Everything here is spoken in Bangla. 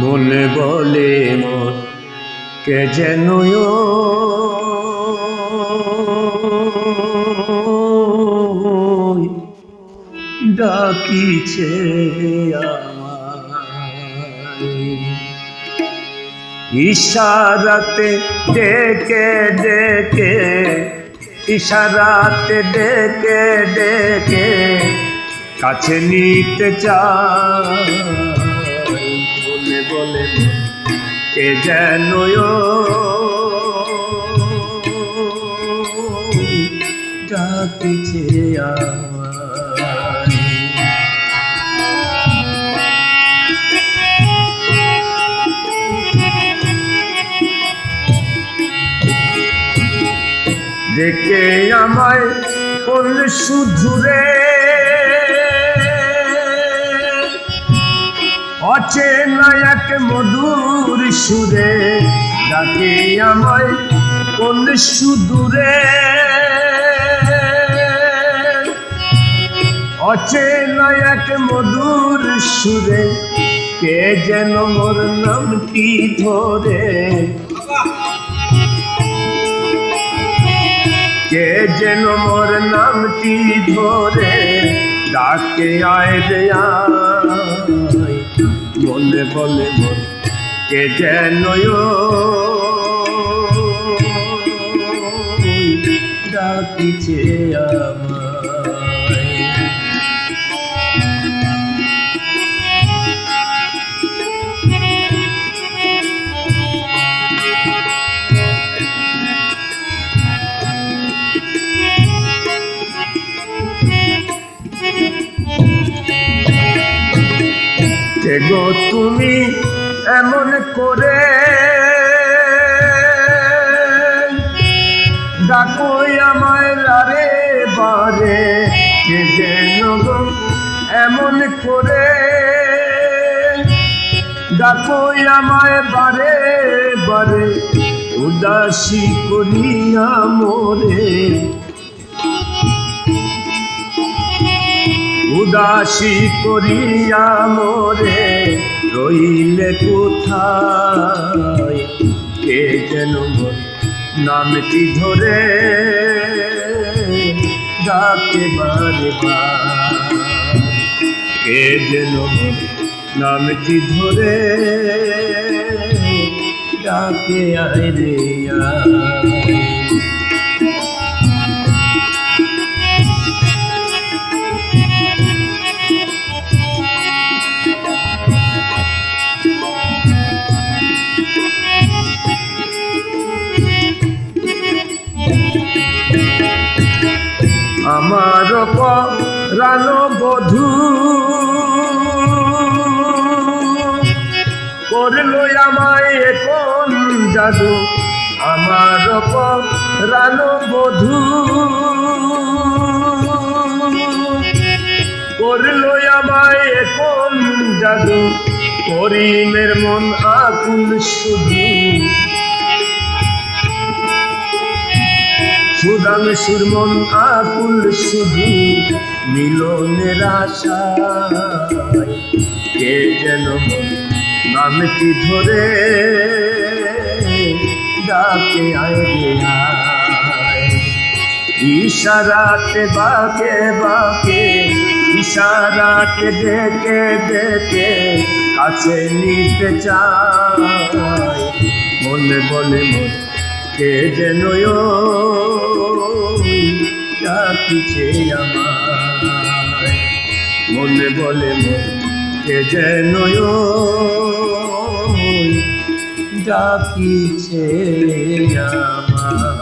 মনে বলে মোর কে যেন ডাকিছে ইশারাতে ডেকে ডেকে, ইশারাতে ডেকে ডেকে, কাছে নিতে চাই বলে কে যেন ডাকিছে আমায়? দেখে আমায় কোন শুধুরে অচেনা মধুর সুরে ডাকে আমায়, কোন সুদূরে অচেনা এক মধুর সুরে, কে যেন মোর নামটি ধরে কে যেন মোর নামটি ধরে, ডাকে আয় আয়। বলে বলে মন কে যেন ডাকিছে আমায় গো তুমি এমন করে ডাকো আমায় লারে বারে এমন করে ডাকো আমায় বারে বারে, উদাসী করিয়া মোরে। উদাসী করিয়া মোরে রইলে কোথায় কে যেন নামটি ধরে ডাকে বারে। কে যেন নামটি ধরে ডাকে আয় রে আয়। আমার রানো বধু। করল আমায় কোন জাদু? আমার রানো বধু। করল আমায় কোন জাদু? করিমের মন আকুল শুধু। সুদাম সুরমন আকুল শুধু মিলনের আশায় কে যেন নামটি ধরে ডাকে আয়। ইশারাতে বাকে বাকে ইশারাতে ডেকে ডেকে কাছে নিতে চায় মনে বলে মন কে যেন ডাকিছে আমার মনে বলে মন কে যেন ওই ডাকিছে আমায়।